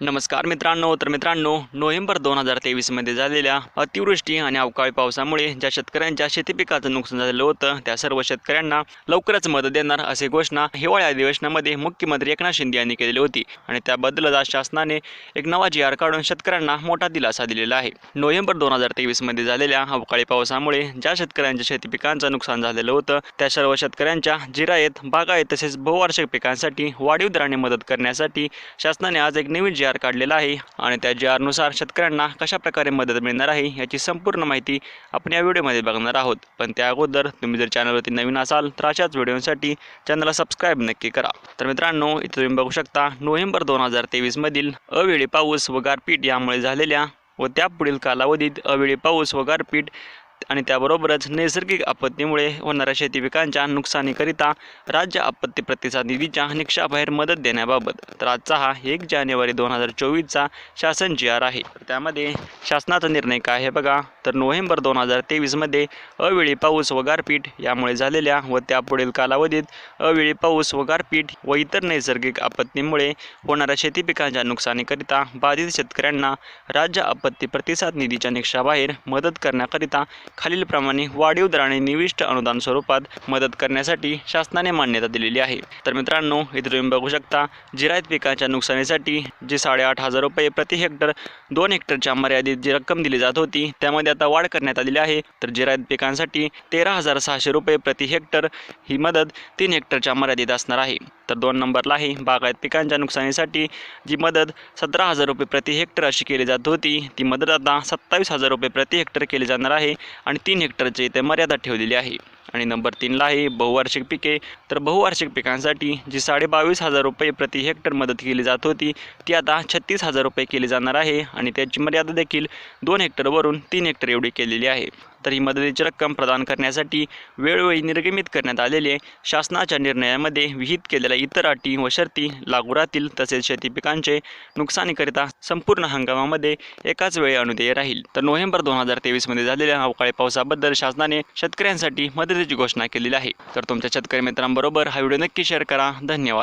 नमस्कार मित्रांनो तर मित्रांनो नोव्हेंबर दोन हजार तेवीसमध्ये झालेल्या अतिवृष्टी आणि अवकाळी पावसामुळे ज्या शेतकऱ्यांच्या शेती पिकाचं नुकसान झालेलं होतं त्या सर्व शेतकऱ्यांना लवकरच मदत देणार अशी घोषणा हिवाळी अधिवेशनामध्ये मुख्यमंत्री एकनाथ शिंदे यांनी केलेली होती. आणि त्याबद्दलच आज शासनाने एक नवा जी आर काढून शेतकऱ्यांना मोठा दिलासा दिलेला आहे. नोव्हेंबर दोन हजार तेवीसमध्ये झालेल्या अवकाळी पावसामुळे ज्या शेतकऱ्यांच्या शेती पिकांचं नुकसान झालेलं होतं त्या सर्व शेतकऱ्यांच्या जिरायत बागायत तसेच बहुवार्षिक पिकांसाठी वाढीव दराने मदत करण्यासाठी शासनाने आज एक नवीन जी आर काढलेला आहे आणि त्या जी आरनुसार शेतकऱ्यांना कशाप्रकारे मदत मिळणार आहे याची संपूर्ण माहिती आपण या व्हिडिओमध्ये बघणार आहोत. पण त्या अगोदर तुम्ही जर चॅनलवरती नवीन असाल तर अशाच व्हिडिओसाठी चॅनलला सबस्क्राईब नक्की करा. तर मित्रांनो इथे तुम्ही बघू शकता नोव्हेंबर दोन हजार तेवीसमधील अवेळी पाऊस व गारपीट यामुळे झालेल्या व त्यापुढील कालावधीत अवेळी पाऊस व गारपीट आणि त्याबरोबरच नैसर्गिक आपत्तीमुळे होणाऱ्या शेती पिकांच्या नुकसानीकरिता राज्य आपत्ती प्रतिसाद निधीच्या निकषाबाहेर मदत देण्याबाबत तर आजचा हा एक जानेवारी दोन हजार चोवीसचा शासन जी आर आहे. त्यामध्ये शासनाचा निर्णय काय आहे बघा. तर नोव्हेंबर दोन हजार तेवीसमध्ये अवेळी पाऊस व गारपीट यामुळे झालेल्या व त्यापुढील कालावधीत अवेळी पाऊस व गारपीट व इतर नैसर्गिक आपत्तीमुळे होणाऱ्या शेती पिकांच्या नुकसानीकरिता बाधित शेतकऱ्यांना राज्य आपत्ती प्रतिसाद निधीच्या निकषाबाहेर मदत करण्याकरिता खालीलप्रमाणे वाढीव दराने निविष्ट अनुदान स्वरूपात मदत करण्यासाठी शासनाने मान्यता दिलेली आहे. तर मित्रांनो इथे तुम्ही बघू शकता जिरायत पिकाच्या नुकसानीसाठी जी साडेआठ हजार रुपये प्रति हेक्टर दोन हेक्टरच्या मर्यादित जी रक्कम दिली जात होती त्यामध्ये आता वाढ करण्यात आलेली आहे. तर जिरायत पिकांसाठी तेरा हजार सहाशे रुपये प्रति हेक्टर ही मदत तीन हेक्टरच्या मर्यादित असणार आहे. तर दोन नंबरला आहे बागायत पिकांच्या नुकसानीसाठी जी मदत सतरा हजार रुपये प्रति हेक्टर अशी केली जात होती ती मदत आता सत्तावीस हजार रुपये प्रति हेक्टर केली जाणार आहे आणि तीन हेक्टरची इथे मर्यादा ठेवलेली आहे. आणि नंबर तीनला आहे बहुवार्षिक पिके तर बहुवार्षिक पिकांसाठी जी साडे बावीस हजार रुपये प्रति हेक्टर मदत केली जात होती ती आता छत्तीस हजार रुपये केली जाणार आहे आणि त्याची मर्यादा देखील दोन हेक्टरवरून तीन हेक्टर एवढी केलेली आहे. तर ही मदतीची रक्कम प्रदान करण्यासाठी वेळोवेळी निर्गमित करण्यात आलेले शासनाच्या निर्णयामध्ये विहित केलेल्या इतर अटी व शर्ती लागू राहतील तसेच शेती पिकांचे नुकसानीकरिता संपूर्ण हंगामामध्ये एकाच वेळी अनुदेय राहील. तर नोव्हेंबर दोन हजार तेवीसमध्ये झालेल्या अवकाळी पावसाबद्दल शासनाने शेतकऱ्यांसाठी मदतीची घोषणा केलेली आहे. तर तुमच्या शेतकरी मित्रांबरोबर हा व्हिडिओ नक्की शेअर करा. धन्यवाद.